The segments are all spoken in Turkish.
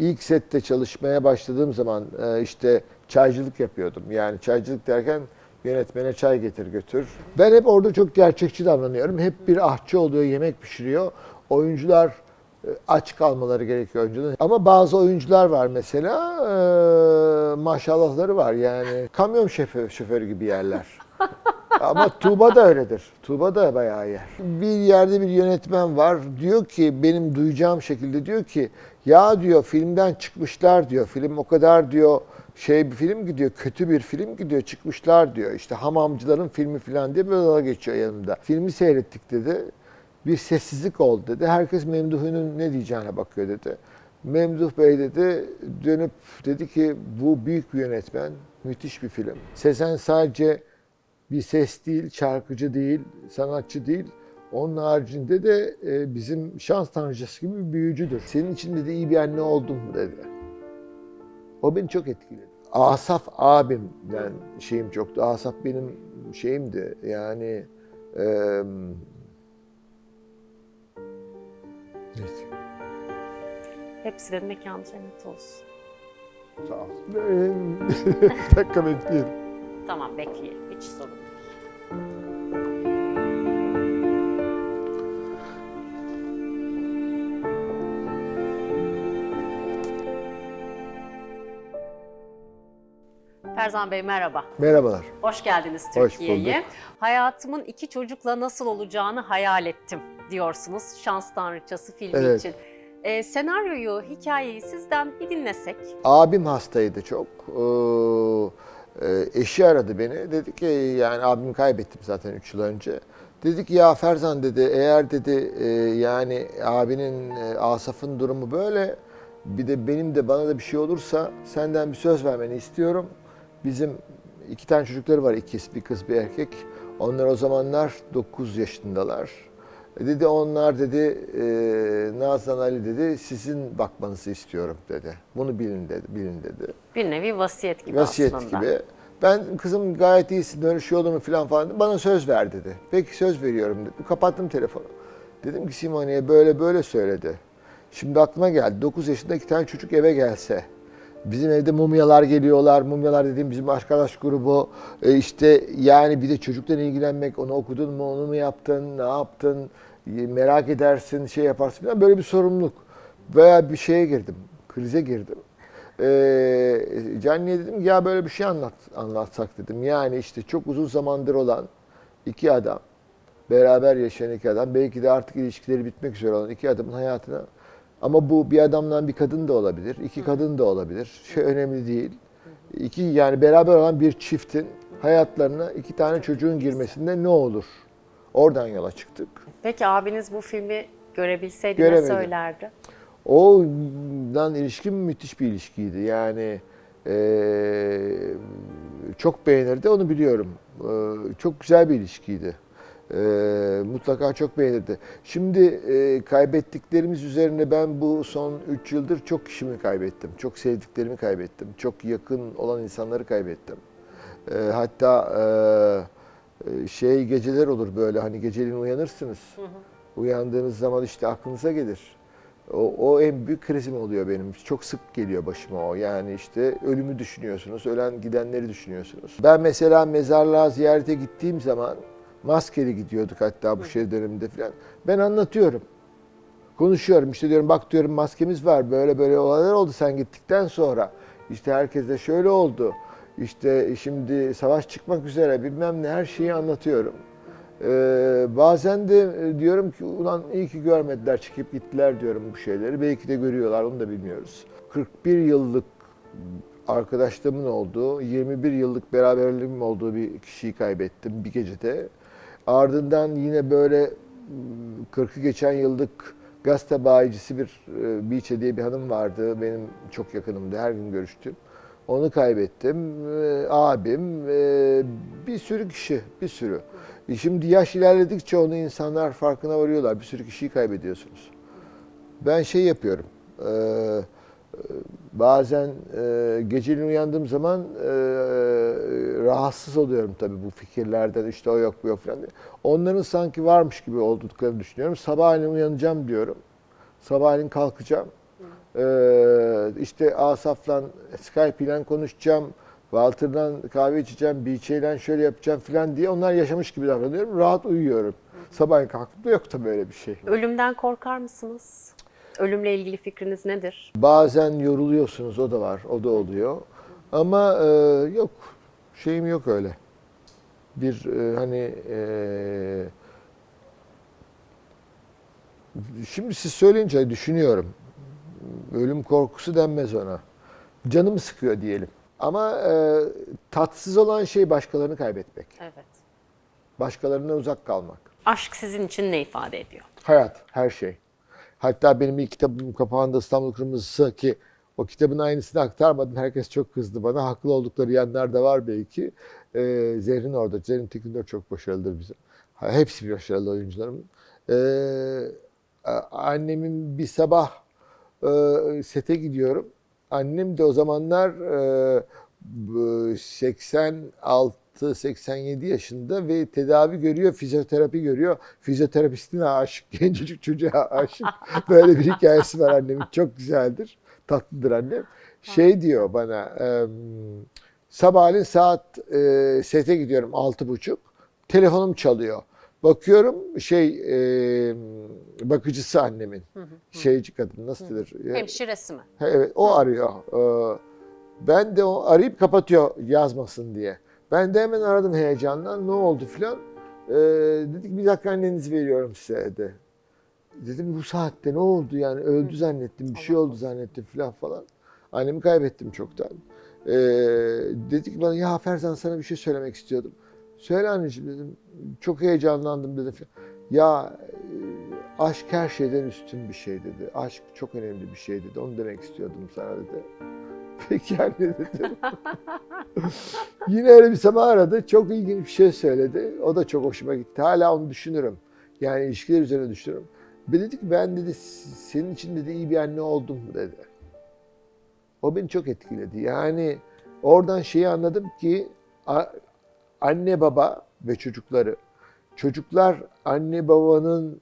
ilk sette çalışmaya başladığım zaman e, işte çaycılık yapıyordum. Yani çaycılık derken yönetmene çay getir götür. Ben hep orada çok gerçekçi davranıyorum. Hep bir ahçı oluyor, yemek pişiriyor. Oyuncular e, aç kalmaları gerekiyor oyuncuların. Ama bazı oyuncular var mesela e, maşallahları var yani kamyon şoförü, şoförü gibi yerler. Ama Tuğba da öyledir. Tuğba da bayağı yer. Bir yerde bir yönetmen var. Diyor ki benim duyacağım şekilde diyor ki ya diyor filmden çıkmışlar diyor. Film o kadar diyor şey bir film gidiyor, kötü bir film gidiyor, çıkmışlar diyor. İşte hamamcıların filmi falan diye böyle dalga geçiyor yanımda. Filmi seyrettik dedi. Bir sessizlik oldu dedi. Herkes Memduh'un ne diyeceğine bakıyor dedi. Memduh Bey dedi dönüp dedi ki bu büyük bir yönetmen, müthiş bir film. Sezen sadece bir ses değil, şarkıcı değil, sanatçı değil. Onun haricinde de e, bizim şans tanrıcısı gibi bir büyücüdür. Senin için dedi iyi bir anne oldum dedi. O beni çok etkiledi. Asaf abimden şeyim çoktu. Asaf benim şeyimdi yani e, neyse. Hepsinin mekanı cennet olsun. Sağ ol. dakika bekleyelim. Tamam bekleyelim. Hiç sorun değil. Ferzan Bey merhaba. Merhabalar. Hoş geldiniz Hoş Türkiye'ye. bulduk. Hayatımın iki çocukla nasıl olacağını hayal ettim diyorsunuz Şans Tanrıçası filmi Evet. için. Ee, senaryoyu, hikayeyi sizden bir dinlesek. Abim hastaydı çok. Ee, eşi aradı beni. Dedi ki yani abimi kaybettim zaten 3 yıl önce. Dedi ki ya Ferzan dedi eğer dedi e, yani abinin e, Asaf'ın durumu böyle bir de benim de bana da bir şey olursa senden bir söz vermeni istiyorum. Bizim iki tane çocukları var ikiz bir kız bir erkek. Onlar o zamanlar 9 yaşındalar. Dedi onlar dedi e, Nazan Ali dedi sizin bakmanızı istiyorum dedi. Bunu bilin dedi, bilin dedi. Bir nevi vasiyet gibi Vasiyet aslında. gibi. Ben kızım gayet iyisin olur mu falan falan. Bana söz ver dedi. Peki söz veriyorum dedim. Kapattım telefonu. Dedim ki Simoni'ye böyle böyle söyledi. Şimdi aklıma geldi. 9 yaşında iki tane çocuk eve gelse. Bizim evde mumyalar geliyorlar. Mumyalar dediğim bizim arkadaş grubu. E işte yani bir de çocukla ilgilenmek. Onu okudun mu, onu mu yaptın, ne yaptın? Merak edersin, şey yaparsın falan. Böyle bir sorumluluk. Veya bir şeye girdim. Krize girdim. Ee, Canli'ye dedim ya böyle bir şey anlat, anlatsak dedim. Yani işte çok uzun zamandır olan iki adam, beraber yaşayan iki adam, belki de artık ilişkileri bitmek üzere olan iki adamın hayatına ama bu bir adamdan bir kadın da olabilir, iki kadın da olabilir. Şey önemli değil. İki yani beraber olan bir çiftin hayatlarına iki tane çocuğun girmesinde ne olur? Oradan yola çıktık. Peki abiniz bu filmi görebilseydi ne Göremedi. söylerdi? O'dan ilişkim müthiş bir ilişkiydi. Yani eee, çok beğenirdi, onu biliyorum. Eee, çok güzel bir ilişkiydi. Eee, mutlaka çok beğenirdi. Şimdi eee, kaybettiklerimiz üzerine ben bu son 3 yıldır çok kişimi kaybettim. Çok sevdiklerimi kaybettim. Çok yakın olan insanları kaybettim. Eee, hatta eee, şey geceler olur böyle hani geceliğin uyanırsınız. Uyandığınız zaman işte aklınıza gelir. O, o en büyük krizim oluyor benim. Çok sık geliyor başıma o. Yani işte ölümü düşünüyorsunuz, ölen gidenleri düşünüyorsunuz. Ben mesela mezarlığa ziyarete gittiğim zaman maskeli gidiyorduk hatta bu şey döneminde falan. Ben anlatıyorum. Konuşuyorum işte diyorum bak diyorum maskemiz var böyle böyle olaylar oldu sen gittikten sonra. İşte herkes de şöyle oldu. İşte şimdi savaş çıkmak üzere bilmem ne her şeyi anlatıyorum. Ee, bazen de e, diyorum ki ulan iyi ki görmediler çıkıp gittiler diyorum bu şeyleri. Belki de görüyorlar onu da bilmiyoruz. 41 yıllık arkadaşlığımın olduğu, 21 yıllık beraberliğim olduğu bir kişiyi kaybettim bir gecede. Ardından yine böyle 40'ı geçen yıllık gazete bayicisi bir e, Biçe diye bir hanım vardı. Benim çok yakınımdı. Her gün görüştüm. Onu kaybettim. E, abim, e, bir sürü kişi, bir sürü. Şimdi yaş ilerledikçe onu insanlar farkına varıyorlar. Bir sürü kişiyi kaybediyorsunuz. Ben şey yapıyorum. e, e, bazen geceliğin uyandığım zaman rahatsız oluyorum tabii bu fikirlerden. İşte o yok bu yok falan diye. Onların sanki varmış gibi olduklarını düşünüyorum. Sabahleyin uyanacağım diyorum. Sabahleyin kalkacağım. E, işte Asaf'la Skype ile konuşacağım. Walter'dan kahve içeceğim, Beach'e şöyle yapacağım falan diye onlar yaşamış gibi davranıyorum. Rahat uyuyorum. Sabah kalktığımda yok tabii öyle bir şey. Ölümden korkar mısınız? Ölümle ilgili fikriniz nedir? Bazen yoruluyorsunuz o da var, o da oluyor. Ama e, yok, şeyim yok öyle. Bir e, hani e, şimdi siz söyleyince düşünüyorum. Ölüm korkusu denmez ona. Canımı sıkıyor diyelim. Ama e, tatsız olan şey başkalarını kaybetmek. Evet. Başkalarına uzak kalmak. Aşk sizin için ne ifade ediyor? Hayat, her şey. Hatta benim ilk kitabım kapağında İstanbul Kırmızısı ki o kitabın aynısını aktarmadım. Herkes çok kızdı bana. Haklı oldukları yanlar da var belki. Ee, Zerrin orada. Zerrin Tekindor çok başarılıdır bizim. Ha, Hepsi başarılı oyuncularım. Ee, annemin bir sabah e, sete gidiyorum. Annem de o zamanlar e, bu 86-87 yaşında ve tedavi görüyor, fizyoterapi görüyor. Fizyoterapistine aşık, gencecik çocuğa aşık. Böyle bir hikayesi var annemin. Çok güzeldir. Tatlıdır annem. Şey diyor bana, e, sabahleyin saat e, sete gidiyorum altı buçuk. Telefonum çalıyor. Bakıyorum şey e, bakıcısı annemin. Şeyci kadın nasıl denir? Hemşiresi mi? Evet o arıyor. Ee, Ben de o arayıp kapatıyor yazmasın diye. Ben de hemen aradım heyecanla. Ne oldu filan. Ee, dedik bir dakika annenizi veriyorum size dedi. Dedim bu saatte ne oldu yani öldü zannettim bir şey oldu zannettim filan falan. Annemi kaybettim çoktan. Ee, dedik bana ya Ferzan sana bir şey söylemek istiyordum. Söyle anneciğim dedim. Çok heyecanlandım dedim. Ya e, aşk her şeyden üstün bir şey dedi. Aşk çok önemli bir şey dedi. Onu demek istiyordum sana dedi. Peki anne dedim. Yine öyle bir sabah aradı. Çok ilginç bir şey söyledi. O da çok hoşuma gitti. Hala onu düşünürüm. Yani ilişkiler üzerine düşünürüm. Ben dedi ki ben dedi senin için dedi iyi bir anne oldum dedi. O beni çok etkiledi. Yani oradan şeyi anladım ki anne baba ve çocukları. Çocuklar anne babanın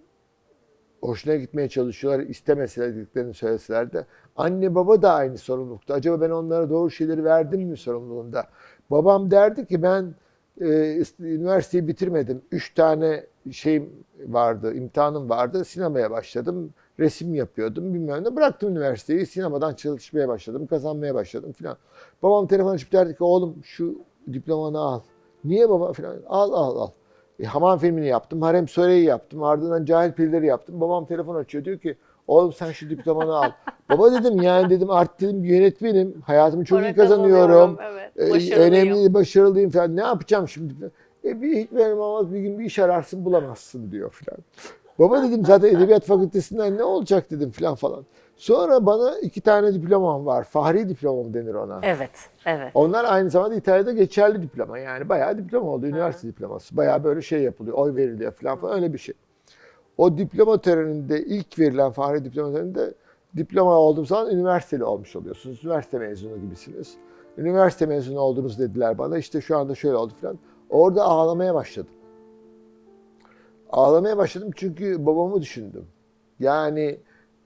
hoşuna gitmeye çalışıyorlar. İstemeseler dediklerini söyleseler de anne baba da aynı sorumlulukta. Acaba ben onlara doğru şeyleri verdim mi sorumluluğunda? Babam derdi ki ben e, üniversiteyi bitirmedim. Üç tane şeyim vardı, imtihanım vardı. Sinemaya başladım. Resim yapıyordum bilmem ne. Bıraktım üniversiteyi. Sinemadan çalışmaya başladım. Kazanmaya başladım filan. Babam telefon açıp derdi ki oğlum şu diplomanı al. Niye baba filan? Al al al. E, hamam filmini yaptım. Harem Sore'yi yaptım. Ardından Cahil Pilleri yaptım. Babam telefon açıyor. Diyor ki oğlum sen şu diplomanı al. Baba dedim yani dedim artık dedim yönetmenim. Hayatımı çok Para iyi kazanıyorum. Evet. E, önemli, başarılıyım falan. Ne yapacağım şimdi? E, bir hiç benim olmaz bir gün bir iş ararsın bulamazsın diyor falan. Baba dedim zaten edebiyat fakültesinden ne olacak dedim falan falan. Sonra bana iki tane diplomam var. Fahri diplomam denir ona. Evet, evet. Onlar aynı zamanda İtalya'da geçerli diploma. Yani bayağı diploma oldu. Üniversite diploması. Bayağı böyle şey yapılıyor. Oy veriliyor falan falan öyle bir şey. O diploma töreninde ilk verilen Fahri diploma töreninde diploma olduğum zaman üniversiteli olmuş oluyorsunuz. Üniversite mezunu gibisiniz. Üniversite mezunu oldunuz dediler bana. İşte şu anda şöyle oldu falan. Orada ağlamaya başladım. Ağlamaya başladım çünkü babamı düşündüm. Yani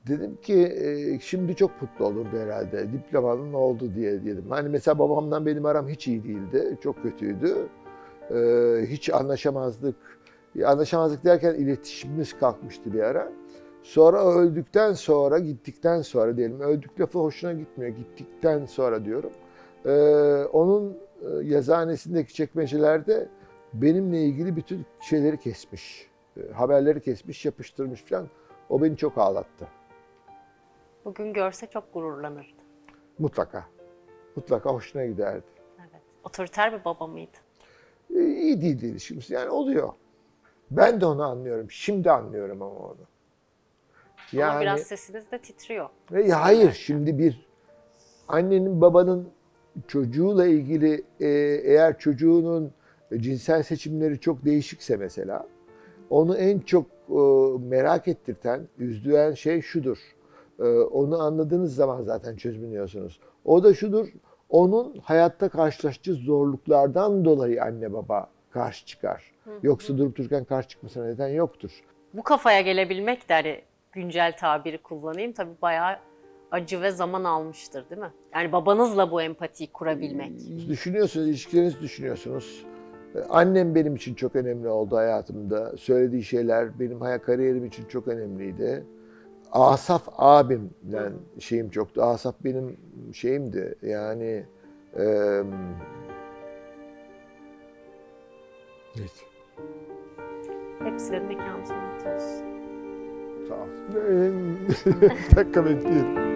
dedim ki e, şimdi çok mutlu olurdu herhalde diplomanın oldu diye dedim. Hani mesela babamdan benim aram hiç iyi değildi. Çok kötüydü. E, hiç anlaşamazdık. Anlaşamazlık derken iletişimimiz kalkmıştı bir ara. Sonra öldükten sonra, gittikten sonra diyelim. Öldük lafı hoşuna gitmiyor. Gittikten sonra diyorum. E, onun e, yazıhanesindeki çekmecelerde benimle ilgili bütün şeyleri kesmiş. E, haberleri kesmiş, yapıştırmış falan. O beni çok ağlattı. Bugün görse çok gururlanırdı. Mutlaka. Mutlaka hoşuna giderdi. Evet. Otoriter bir baba mıydı? E, iyi değildi ilişkimiz. Yani oluyor. Ben de onu anlıyorum. Şimdi anlıyorum ama onu. Ama biraz sesiniz de titriyor. E, hayır şimdi bir annenin babanın çocuğuyla ilgili e, eğer çocuğunun cinsel seçimleri çok değişikse mesela onu en çok e, merak ettirten, üzdüren şey şudur. E, onu anladığınız zaman zaten çözümlüyorsunuz. O da şudur. Onun hayatta karşılaştığı zorluklardan dolayı anne baba karşı çıkar. Yoksa durup dururken karşı çıkmasına neden yoktur. Bu kafaya gelebilmek de hani güncel tabiri kullanayım tabii bayağı acı ve zaman almıştır değil mi? Yani babanızla bu empatiyi kurabilmek. Düşünüyorsunuz, ilişkilerinizi düşünüyorsunuz. Annem benim için çok önemli oldu hayatımda. Söylediği şeyler benim hayat kariyerim için çok önemliydi. Asaf abimden şeyim çoktu. Asaf benim şeyimdi. Yani eee Neyse. Hepsine mekanınızı unutuyoruz. Sağ ol. Dakika bekleyin.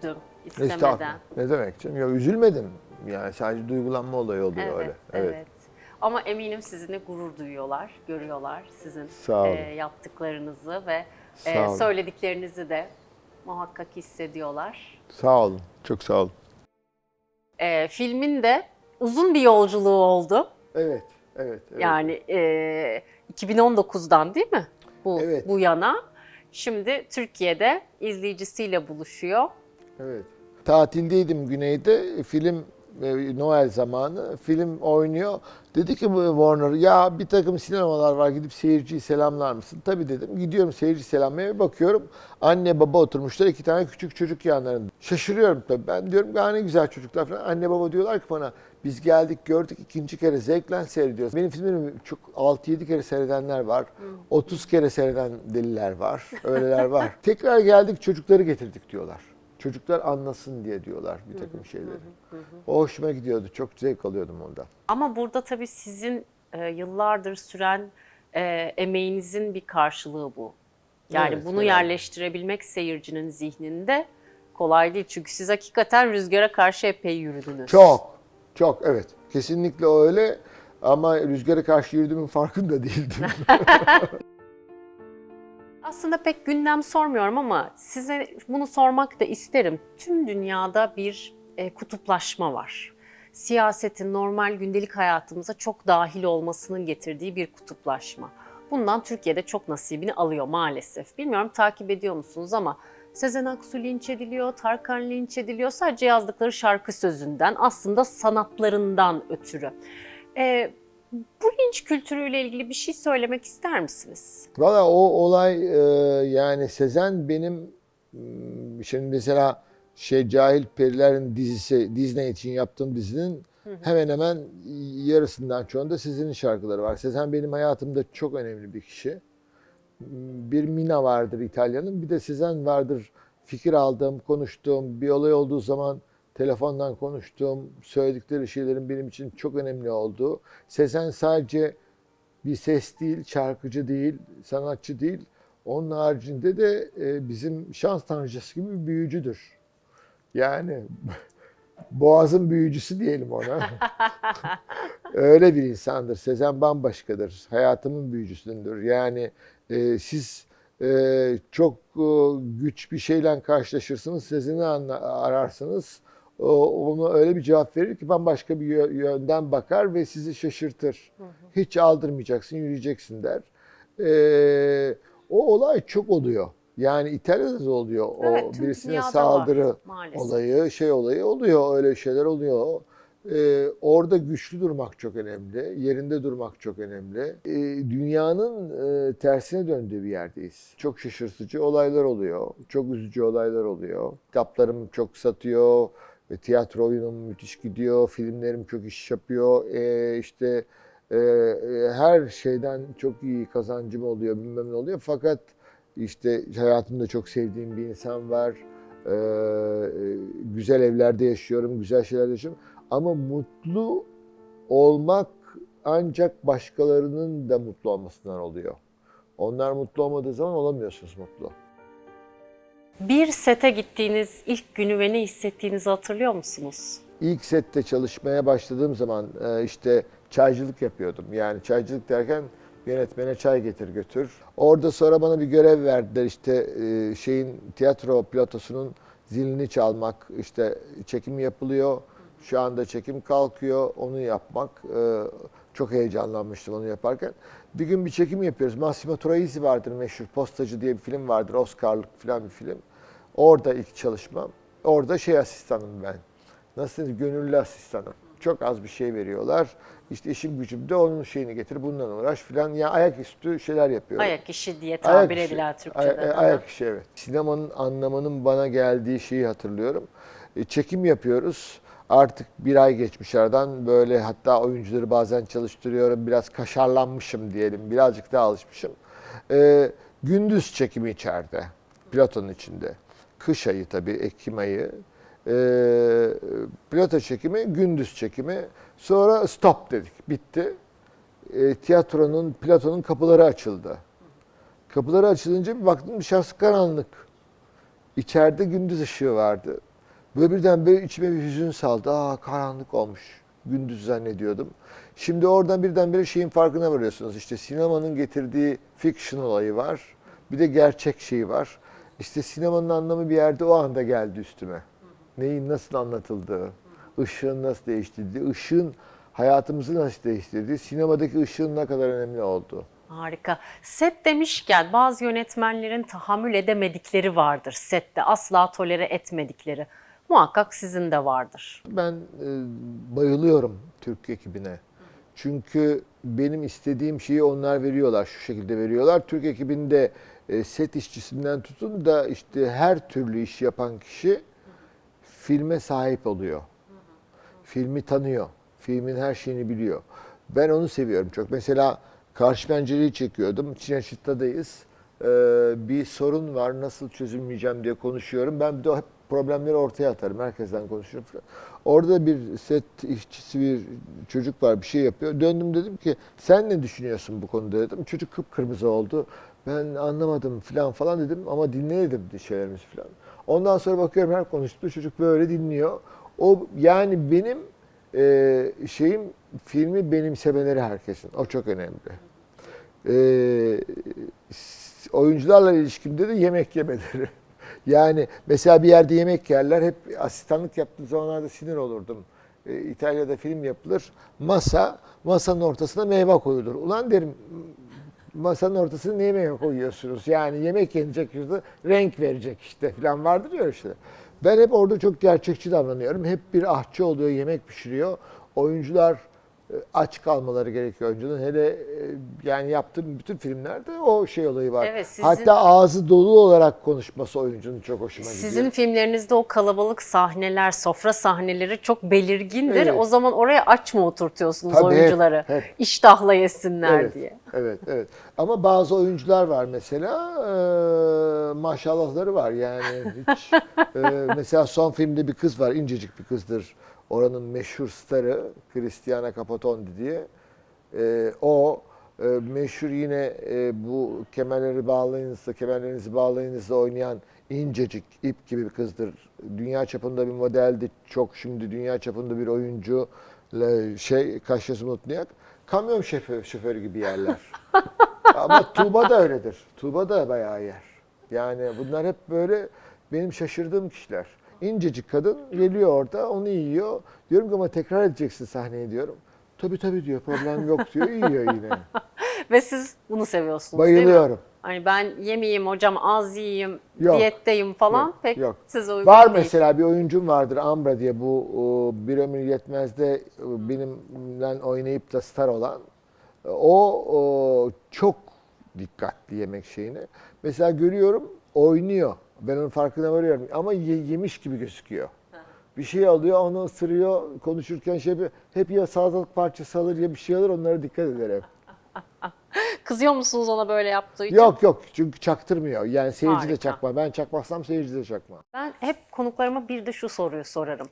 Sizi üzdüm istemeden. Estağfurullah. Ne demek canım? Ya üzülmedim. Yani sadece duygulanma olayı oluyor Evet, öyle. evet. Ama eminim sizinle gurur duyuyorlar, görüyorlar sizin Sağ olun. e, yaptıklarınızı ve Sağ e, olun. söylediklerinizi de muhakkak hissediyorlar. Sağ olun. Çok sağ olun. E, filmin de uzun bir yolculuğu oldu. Evet. Evet. evet. Yani e, 2019'dan değil mi? Bu Evet. bu yana. Şimdi Türkiye'de izleyicisiyle buluşuyor. Evet. Tatildeydim güneyde. Film e, Noel zamanı. Film oynuyor. Dedi ki Warner ya bir takım sinemalar var gidip seyirciyi selamlar mısın? Tabii dedim. Gidiyorum seyirci selamlamaya bakıyorum. Anne baba oturmuşlar iki tane küçük çocuk yanlarında. Şaşırıyorum tabii. Ben diyorum ya ne güzel çocuklar falan. Anne baba diyorlar ki bana biz geldik gördük ikinci kere zevkle seyrediyoruz. Benim filmlerimi çok 6-7 kere seyredenler var. 30 kere seyreden deliler var. Öyleler var. Tekrar geldik çocukları getirdik diyorlar. Çocuklar anlasın diye diyorlar bir takım şeyleri. O hoşuma gidiyordu. Çok zevk alıyordum ondan. Ama burada tabii sizin e, yıllardır süren e, emeğinizin bir karşılığı bu. Yani Evet, bunu herhalde. yerleştirebilmek seyircinin zihninde kolay değil. Çünkü siz hakikaten rüzgara karşı epey yürüdünüz. Çok, çok evet. Kesinlikle öyle. Ama rüzgara karşı yürüdüğümün farkında değildim. Aslında pek gündem sormuyorum ama size bunu sormak da isterim. Tüm dünyada bir e, kutuplaşma var. Siyasetin normal gündelik hayatımıza çok dahil olmasının getirdiği bir kutuplaşma. Bundan Türkiye'de çok nasibini alıyor maalesef. Bilmiyorum takip ediyor musunuz ama Sezen Aksu linç ediliyor, Tarkan linç ediliyor sadece yazdıkları şarkı sözünden aslında sanatlarından ötürü. E, bu linç kültürüyle ilgili bir şey söylemek ister misiniz? Valla o olay e, yani Sezen benim m, şimdi mesela şey Cahil Perilerin dizisi Disney için yaptığım dizinin hemen hemen yarısından çoğunda Sezen'in şarkıları var. Sezen benim hayatımda çok önemli bir kişi. Bir Mina vardır İtalya'nın bir de Sezen vardır. Fikir aldığım, konuştuğum, bir olay olduğu zaman telefondan konuştuğum, söyledikleri şeylerin benim için çok önemli olduğu. Sezen sadece bir ses değil, şarkıcı değil, sanatçı değil. Onun haricinde de e, bizim şans tanrıcısı gibi bir büyücüdür. Yani boğazın büyücüsü diyelim ona. Öyle bir insandır. Sezen bambaşkadır. Hayatımın büyücüsüdür. Yani e, siz e, çok e, güç bir şeyle karşılaşırsınız, Sezen'i ararsınız. Ona öyle bir cevap verir ki bambaşka bir yö- yönden bakar ve sizi şaşırtır. Hiç aldırmayacaksın, yürüyeceksin der. E, o olay çok oluyor. Yani İtalya'da da oluyor. Evet, o birisine saldırı var, maalesef. olayı, şey olayı oluyor. Öyle şeyler oluyor. Ee, orada güçlü durmak çok önemli. Yerinde durmak çok önemli. Ee, dünyanın e, tersine döndüğü bir yerdeyiz. Çok şaşırtıcı olaylar oluyor. Çok üzücü olaylar oluyor. Kitaplarım çok satıyor. E, tiyatro oyunum müthiş gidiyor. Filmlerim çok iş yapıyor. E, işte e, e, her şeyden çok iyi kazancım oluyor. Bilmem ne oluyor. Fakat işte hayatımda çok sevdiğim bir insan var. Ee, e, güzel evlerde yaşıyorum, güzel şeyler yaşıyorum. Ama mutlu olmak ancak başkalarının da mutlu olmasından oluyor. Onlar mutlu olmadığı zaman olamıyorsunuz mutlu. Bir sete gittiğiniz ilk günü ve ne hissettiğinizi hatırlıyor musunuz? İlk sette çalışmaya başladığım zaman e, işte çaycılık yapıyordum. Yani çaycılık derken yönetmene çay getir götür. Orada sonra bana bir görev verdiler işte e, şeyin tiyatro platosunun zilini çalmak. İşte çekim yapılıyor. Şu anda çekim kalkıyor. Onu yapmak. E, Çok heyecanlanmıştım onu yaparken. Bir gün bir çekim yapıyoruz. Massimo Troisi vardır meşhur Postacı diye bir film vardır. Oscar'lık falan bir film. Orada ilk çalışmam. Orada şey asistanım ben. nasıl gönüllü asistanım. Çok az bir şey veriyorlar. İşte işim gücüm de onun şeyini getir, bundan uğraş filan. Ya ayaküstü şeyler yapıyorum. Ayak işi diye Ayak tabir işi. edilen Türkçe'de. ay- ayak işi evet. Sinemanın anlamının bana geldiği şeyi hatırlıyorum. E, çekim yapıyoruz. Artık bir ay geçmiş aradan böyle hatta oyuncuları bazen çalıştırıyorum. Biraz kaşarlanmışım diyelim. Birazcık daha alışmışım. E, gündüz çekimi içeride. Platonun içinde. Kış ayı tabii Ekim ayı. E, Plato çekimi, gündüz çekimi. Sonra stop dedik. Bitti. E, tiyatronun, Platon'un kapıları açıldı. Kapıları açılınca bir baktım dışarısı karanlık. İçeride gündüz ışığı vardı. Böyle birden böyle içime bir hüzün saldı. Aa karanlık olmuş. Gündüz zannediyordum. Şimdi oradan birdenbire şeyin farkına varıyorsunuz. İşte sinemanın getirdiği fiction olayı var. Bir de gerçek şeyi var. İşte sinemanın anlamı bir yerde o anda geldi üstüme. Neyin nasıl anlatıldığı, ışığın nasıl değiştirdiği, ışığın hayatımızı nasıl değiştirdiği, sinemadaki ışığın ne kadar önemli olduğu. Harika. Set demişken bazı yönetmenlerin tahammül edemedikleri vardır sette. Asla tolere etmedikleri. Muhakkak sizin de vardır. Ben e, bayılıyorum Türk ekibine. Çünkü benim istediğim şeyi onlar veriyorlar, şu şekilde veriyorlar. Türk ekibinde e, set işçisinden tutun da işte her türlü iş yapan kişi filme sahip oluyor. Filmi tanıyor. Filmin her şeyini biliyor. Ben onu seviyorum çok. Mesela Karşı Pencereyi çekiyordum. Çineşitta'dayız. Ee, bir sorun var nasıl çözülmeyeceğim diye konuşuyorum. Ben bir de hep problemleri ortaya atarım. Herkesten konuşurum. Orada bir set işçisi bir çocuk var bir şey yapıyor. Döndüm dedim ki sen ne düşünüyorsun bu konuda dedim. Çocuk kıpkırmızı oldu. Ben anlamadım falan falan dedim ama dinle dedim şeylerimizi falan. Ondan sonra bakıyorum her konuştuğu çocuk böyle dinliyor. O yani benim e, şeyim filmi benimsemeleri herkesin. O çok önemli. E, oyuncularla ilişkimde de yemek yemeleri. Yani mesela bir yerde yemek yerler. Hep asistanlık yaptığım zamanlarda sinir olurdum. E, İtalya'da film yapılır. Masa, masanın ortasına meyve koyulur. Ulan derim masanın ortasına niye meyve koyuyorsunuz? Yani yemek yenecek yüzde renk verecek işte falan vardır ya şeyler. Ben hep orada çok gerçekçi davranıyorum. Hep bir ahçı oluyor, yemek pişiriyor. Oyuncular aç kalmaları gerekiyor oyuncunun. Hele e, yani yaptığım bütün filmlerde o şey olayı var. Evet, sizin- Hatta ağzı dolu olarak konuşması oyuncunun çok hoşuma gidiyor. Sizin filmlerinizde o kalabalık sahneler, sofra sahneleri çok belirgindir. Evet. O zaman oraya aç mı oturtuyorsunuz Tabii, hep, oyuncuları? hep. İştahla yesinler evet, diye. Evet, evet. Ama bazı oyuncular var mesela e, maşallahları var yani hiç. e, mesela son filmde bir kız var, incecik bir kızdır. Oranın meşhur starı Cristiana Capotondi diye. E, o e, meşhur yine e, bu kemerleri bağlayınızda, kemerlerinizi bağlayınızda oynayan incecik ip gibi bir kızdır. Dünya çapında bir modeldi. Çok şimdi dünya çapında bir oyuncu. Şey Kaşyası Mutluyak. Kamyon şoförü, şoförü gibi yerler. Ama Tuğba da öyledir. Tuğba da bayağı yer. Yani bunlar hep böyle benim şaşırdığım kişiler. İncecik kadın geliyor orada onu yiyor. Diyorum ki ama tekrar edeceksin sahneyi diyorum. Tabii tabii diyor problem yok diyor yiyor yine. Ve siz bunu seviyorsunuz değil mi? Bayılıyorum. Hani ben yemeyeyim hocam az yiyeyim, Yok. diyetteyim falan Yok, pek yok. size uygun Var değil. mesela bir oyuncum vardır Ambra diye bu o, bir ömür yetmezde e, benimle oynayıp da star olan. O, o çok dikkatli yemek şeyine. Mesela görüyorum oynuyor. Ben onun farkına varıyorum ama ye- yemiş gibi gözüküyor. Bir şey alıyor, onu ısırıyor, konuşurken şey yapıyor. Hep ya salatalık parçası alır ya bir şey alır, onlara dikkat eder hep. Kızıyor musunuz ona böyle yaptığı için? Yok yok çünkü çaktırmıyor. Yani seyirci de Harika. çakma. Ben çakmazsam seyirci de çakma. Ben hep konuklarıma bir de şu soruyu sorarım.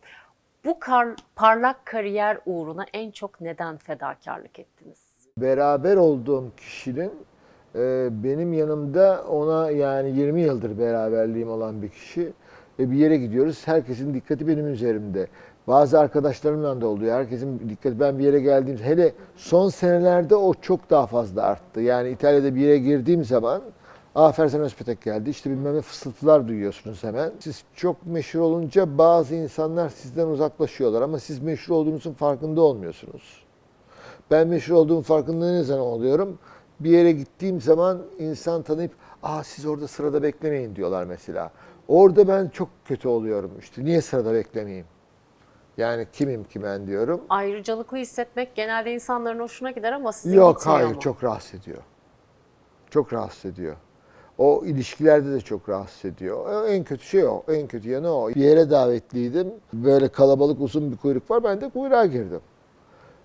Bu kar- parlak kariyer uğruna en çok neden fedakarlık ettiniz? beraber olduğum kişinin e, benim yanımda ona yani 20 yıldır beraberliğim olan bir kişi e, bir yere gidiyoruz. Herkesin dikkati benim üzerimde. Bazı arkadaşlarımla da oluyor. Herkesin dikkati ben bir yere geldiğim hele son senelerde o çok daha fazla arttı. Yani İtalya'da bir yere girdiğim zaman Aa Fersen Özpetek geldi. İşte bilmem ne fısıltılar duyuyorsunuz hemen. Siz çok meşhur olunca bazı insanlar sizden uzaklaşıyorlar ama siz meşhur olduğunuzun farkında olmuyorsunuz. Ben meşhur olduğum farkında ne zaman oluyorum? Bir yere gittiğim zaman insan tanıyıp aa siz orada sırada beklemeyin diyorlar mesela. Orada ben çok kötü oluyorum işte. Niye sırada beklemeyeyim? Yani kimim ki ben diyorum. Ayrıcalıklı hissetmek genelde insanların hoşuna gider ama sizin Yok hayır mu? çok rahatsız ediyor. Çok rahatsız ediyor. O ilişkilerde de çok rahatsız ediyor. En kötü şey o. En kötü yanı o. Bir yere davetliydim. Böyle kalabalık uzun bir kuyruk var. Ben de kuyruğa girdim.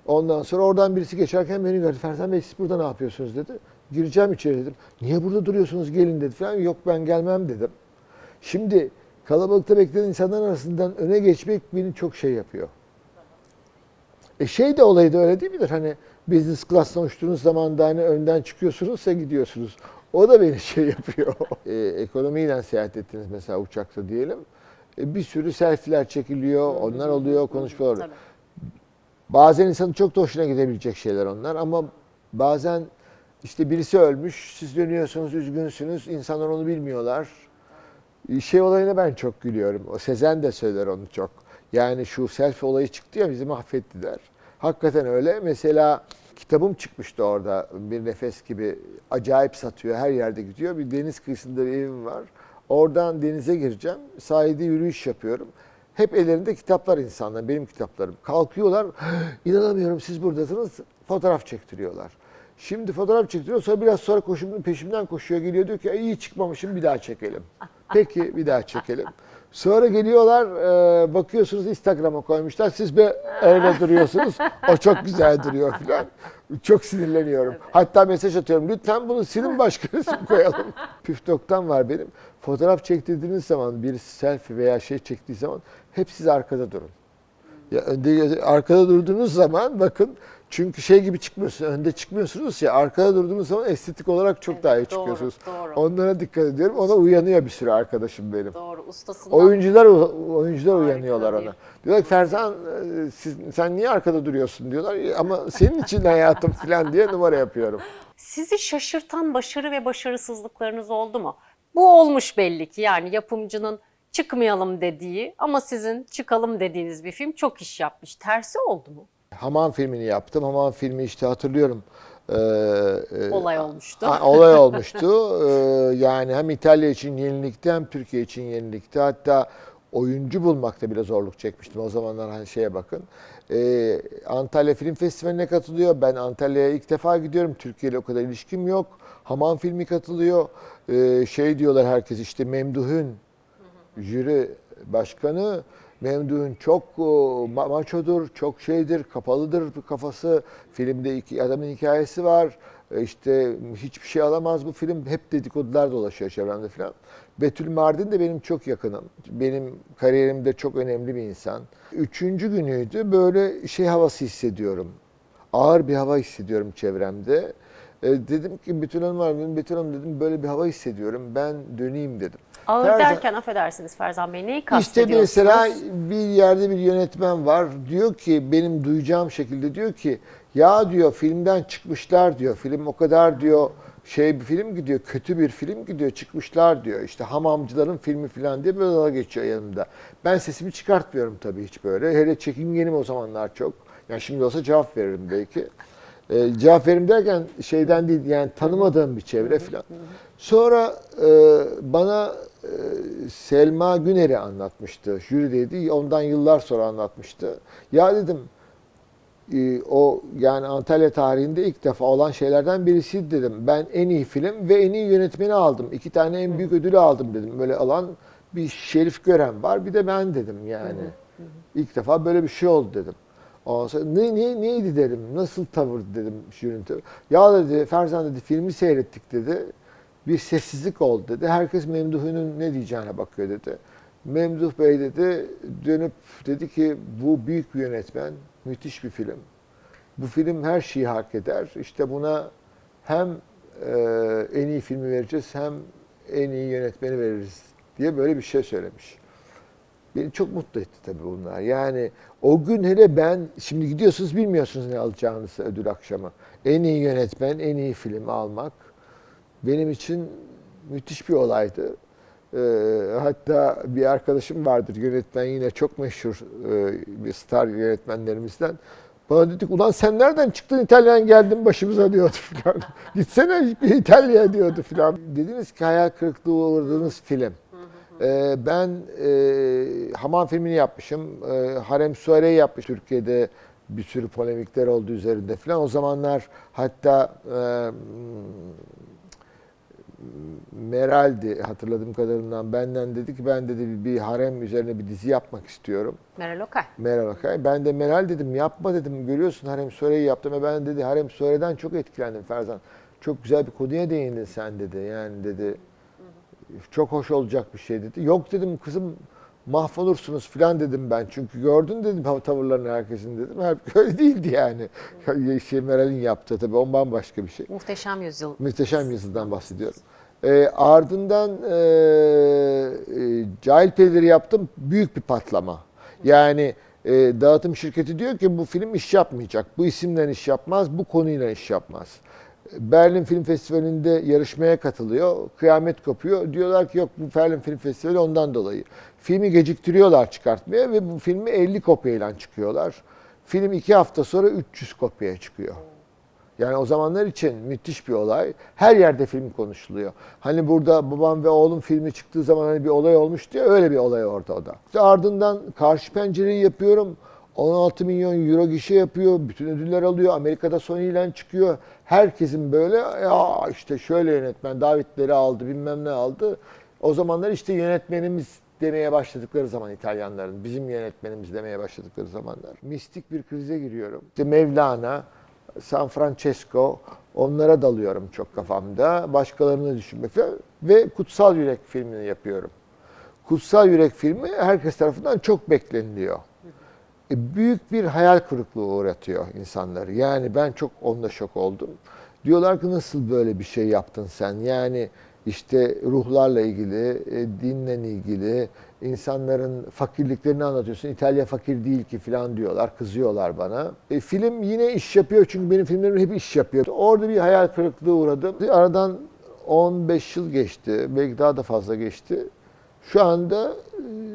Ondan sonra oradan birisi geçerken beni gördü. Ferzan Bey siz burada ne yapıyorsunuz dedi. Gireceğim içeri dedim. Niye burada duruyorsunuz gelin dedi falan. Yok ben gelmem dedim. Şimdi kalabalıkta bekleyen insanların arasından öne geçmek beni çok şey yapıyor. E şey de olayı da öyle değil midir? Hani business class'tan uçtuğunuz zaman da hani önden çıkıyorsunuz ya gidiyorsunuz. O da beni şey yapıyor. e, ekonomiyle seyahat ettiniz mesela uçakta diyelim. E, bir sürü selfie'ler çekiliyor, onlar oluyor, konuşmalar oluyor. Tabii. Bazen insanın çok da hoşuna gidebilecek şeyler onlar ama bazen işte birisi ölmüş, siz dönüyorsunuz, üzgünsünüz, insanlar onu bilmiyorlar. Şey olayına ben çok gülüyorum. O Sezen de söyler onu çok. Yani şu selfie olayı çıktı ya bizi mahvettiler. Hakikaten öyle. Mesela kitabım çıkmıştı orada. Bir nefes gibi acayip satıyor. Her yerde gidiyor. Bir deniz kıyısında bir evim var. Oradan denize gireceğim. Sahilde yürüyüş yapıyorum. Hep ellerinde kitaplar insanlar, benim kitaplarım. Kalkıyorlar, inanamıyorum siz buradasınız, fotoğraf çektiriyorlar. Şimdi fotoğraf çektiriyor, sonra biraz sonra koşumun peşimden koşuyor, geliyor diyor ki "E, iyi çıkmamışım bir daha çekelim. Peki bir daha çekelim. Sonra geliyorlar, e, bakıyorsunuz Instagram'a koymuşlar, siz bir öyle duruyorsunuz, o çok güzel duruyor falan. Çok sinirleniyorum. Hatta mesaj atıyorum, lütfen bunu silin başka resim koyalım. Püf noktam var benim. Fotoğraf çektirdiğiniz zaman, bir selfie veya şey çektiği zaman hep siz arkada durun. Ya önde arkada durduğunuz zaman bakın çünkü şey gibi çıkmıyorsunuz, önde çıkmıyorsunuz ya arkada durduğunuz zaman estetik olarak çok Evet, daha iyi doğru, çıkıyorsunuz. doğru. Onlara dikkat ediyorum. Ona uyanıyor bir sürü arkadaşım benim. Doğru ustasından. Oyuncular oyuncular Harika uyanıyorlar ona. Diyorlar ki Ferzan e, siz, sen niye arkada duruyorsun diyorlar. "E, Ama senin için hayatım falan diye numara yapıyorum. Sizi şaşırtan başarı ve başarısızlıklarınız oldu mu? Bu olmuş belli ki yani yapımcının çıkmayalım dediği ama sizin çıkalım dediğiniz bir film çok iş yapmış. Tersi oldu mu? Hamam filmini yaptım. Hamam filmi işte hatırlıyorum. Ee, e, Olay olmuştu. Olay olmuştu. Ee, yani hem İtalya için yenilikti hem Türkiye için yenilikti. Hatta oyuncu bulmakta bile zorluk çekmiştim. O zamanlar hani şeye bakın. Ee, Antalya Film Festivali'ne katılıyor. Ben Antalya'ya ilk defa gidiyorum. Türkiye ile o kadar ilişkim yok. Hamam filmi katılıyor. Şey diyorlar herkes işte Memduh'un jüri başkanı Memduh'un çok e, ma- maçodur, çok şeydir, kapalıdır kafası. Filmde iki adamın hikayesi var. E, İşte hiçbir şey alamaz bu film. Hep dedikodular dolaşıyor çevremde falan. Betül Mardin de benim çok yakınım. Benim kariyerimde çok önemli bir insan. Üçüncü günüydü. Böyle şey havası hissediyorum. Ağır bir hava hissediyorum çevremde. E, dedim ki Betül Hanım var. Betül Hanım dedim böyle bir hava hissediyorum. Ben döneyim dedim. Ağır Ferzan- derken affedersiniz Ferzan Bey neyi işte kastediyorsunuz? mesela bir yerde bir yönetmen var. Diyor ki benim duyacağım şekilde diyor ki ya diyor filmden çıkmışlar diyor. Film o kadar diyor şey bir film gidiyor, kötü bir film gidiyor, çıkmışlar diyor. İşte hamamcıların filmi falan diye böyle geçiyor yanımda. Ben sesimi çıkartmıyorum tabii hiç böyle. Hele çekingenim o zamanlar çok. Yani şimdi olsa cevap veririm belki. Ee, cevap veririm derken şeyden değil yani tanımadığım bir çevre falan. Sonra e, bana e, Selma Güner'i anlatmıştı. Jürideydi. Ondan yıllar sonra anlatmıştı. Ya dedim e, o yani Antalya tarihinde ilk defa olan şeylerden birisiydi dedim. Ben en iyi film ve en iyi yönetmeni aldım. İki tane en büyük ödülü aldım dedim. Böyle alan bir Şerif Gören var. Bir de ben dedim yani. İlk defa böyle bir şey oldu dedim. Ondan ne, ne, neydi dedim, nasıl tavır dedim tavırı. Ya dedi Ferzan dedi filmi seyrettik dedi. Bir sessizlik oldu dedi. Herkes Memduh'un ne diyeceğine bakıyor dedi. Memduh Bey dedi dönüp dedi ki bu büyük bir yönetmen, müthiş bir film. Bu film her şeyi hak eder. İşte buna hem e, en iyi filmi vereceğiz hem en iyi yönetmeni veririz diye böyle bir şey söylemiş. Beni çok mutlu etti tabii bunlar. Yani o gün hele ben, şimdi gidiyorsunuz bilmiyorsunuz ne alacağınızı ödül akşamı. En iyi yönetmen, en iyi film almak benim için müthiş bir olaydı. Ee, hatta bir arkadaşım vardır yönetmen yine çok meşhur e, bir star yönetmenlerimizden. Bana dedik ulan sen nereden çıktın İtalyan geldin başımıza diyordu filan. Gitsene bir İtalya diyordu filan. Dediniz ki hayal kırıklığı uğradığınız film. Ee, ben e, Haman filmini yapmışım. E, Harem Suare'yi yapmış Türkiye'de bir sürü polemikler oldu üzerinde falan. O zamanlar hatta e, Meral'di hatırladığım kadarıyla benden dedi ki ben dedi bir, bir harem üzerine bir dizi yapmak istiyorum. Meral Okay. Meral Akay. Ben de Meral dedim yapma dedim görüyorsun Harem Suare'yi yaptım ve ben dedi Harem Suare'den çok etkilendim Ferzan. Çok güzel bir konuya değindin sen dedi. Yani dedi çok hoş olacak bir şey dedi. Yok dedim kızım mahvolursunuz falan dedim ben. Çünkü gördün dedim tavırlarını herkesin dedim. Halbuki öyle değildi yani. Şey, Meral'in yaptığı tabii on bambaşka bir şey. Muhteşem Yüzyıl. Muhteşem Yüzyıl'dan bahsediyorum. Ee, ardından e, e, Cahil Perileri yaptım. Büyük bir patlama. Yani e, dağıtım şirketi diyor ki bu film iş yapmayacak. Bu isimden iş yapmaz, bu konuyla iş yapmaz. Berlin Film Festivali'nde yarışmaya katılıyor. Kıyamet kopuyor. Diyorlar ki yok bu Berlin Film Festivali ondan dolayı. Filmi geciktiriyorlar çıkartmaya ve bu filmi 50 kopyayla çıkıyorlar. Film iki hafta sonra 300 kopyaya çıkıyor. Yani o zamanlar için müthiş bir olay. Her yerde film konuşuluyor. Hani burada babam ve oğlum filmi çıktığı zaman hani bir olay olmuş diye öyle bir olay orada o da. İşte ardından karşı pencereyi yapıyorum. 16 milyon euro gişe yapıyor. Bütün ödüller alıyor. Amerika'da Sony ile çıkıyor. Herkesin böyle ya işte şöyle yönetmen Davidleri aldı bilmem ne aldı. O zamanlar işte yönetmenimiz demeye başladıkları zaman İtalyanların bizim yönetmenimiz demeye başladıkları zamanlar. Mistik bir krize giriyorum. İşte Mevlana, San Francesco onlara dalıyorum çok kafamda. Başkalarını düşünmek falan. Ve Kutsal Yürek filmini yapıyorum. Kutsal Yürek filmi herkes tarafından çok bekleniliyor. E, büyük bir hayal kırıklığı uğratıyor insanları. Yani ben çok onda şok oldum. Diyorlar ki nasıl böyle bir şey yaptın sen? Yani işte ruhlarla ilgili, e, dinle ilgili, insanların fakirliklerini anlatıyorsun. İtalya fakir değil ki falan diyorlar, kızıyorlar bana. E, film yine iş yapıyor çünkü benim filmlerim hep iş yapıyor. Orada bir hayal kırıklığı uğradım. Aradan 15 yıl geçti, belki daha da fazla geçti. Şu anda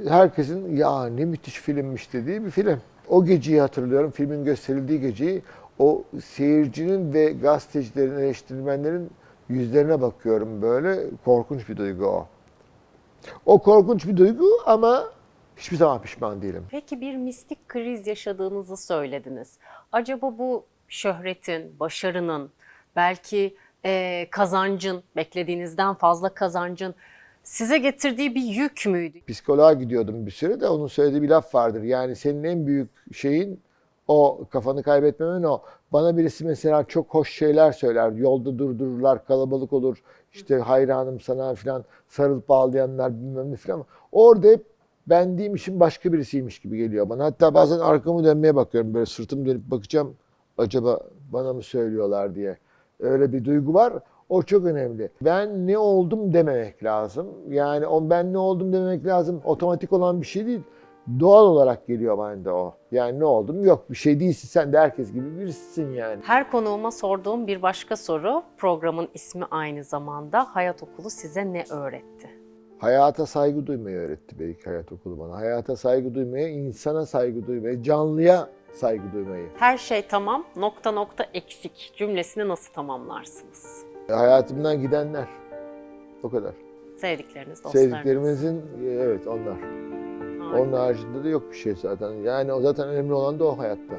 e, herkesin ya ne müthiş filmmiş dediği bir film. O geceyi hatırlıyorum, filmin gösterildiği geceyi. O seyircinin ve gazetecilerin, eleştirmenlerin yüzlerine bakıyorum böyle. Korkunç bir duygu o. O korkunç bir duygu ama hiçbir zaman pişman değilim. Peki bir mistik kriz yaşadığınızı söylediniz. Acaba bu şöhretin, başarının, belki e, kazancın, beklediğinizden fazla kazancın size getirdiği bir yük müydü? Psikoloğa gidiyordum bir süre de onun söylediği bir laf vardır. Yani senin en büyük şeyin o kafanı kaybetmemen o. Bana birisi mesela çok hoş şeyler söyler. Yolda durdururlar, kalabalık olur. İşte hayranım sana falan sarılıp ağlayanlar bilmem ne falan. Orada hep ben değilmişim başka birisiymiş gibi geliyor bana. Hatta bazen arkamı dönmeye bakıyorum böyle sırtımı dönüp bakacağım. Acaba bana mı söylüyorlar diye. Öyle bir duygu var. O çok önemli. Ben ne oldum dememek lazım. Yani o ben ne oldum dememek lazım. Otomatik olan bir şey değil. Doğal olarak geliyor bende o. Yani ne oldum? Yok bir şey değilsin sen de herkes gibi birisisin yani. Her konuğuma sorduğum bir başka soru, programın ismi aynı zamanda Hayat Okulu size ne öğretti? Hayata saygı duymayı öğretti belki hayat okulu bana. Hayata saygı duymayı, insana saygı duymayı, canlıya saygı duymayı. Her şey tamam, nokta nokta eksik cümlesini nasıl tamamlarsınız? Hayatımdan gidenler. O kadar. Sevdikleriniz, dostlarınız. Sevdiklerimizin evet onlar. Harika. Onun haricinde de yok bir şey zaten. Yani o zaten önemli olan da o hayatta.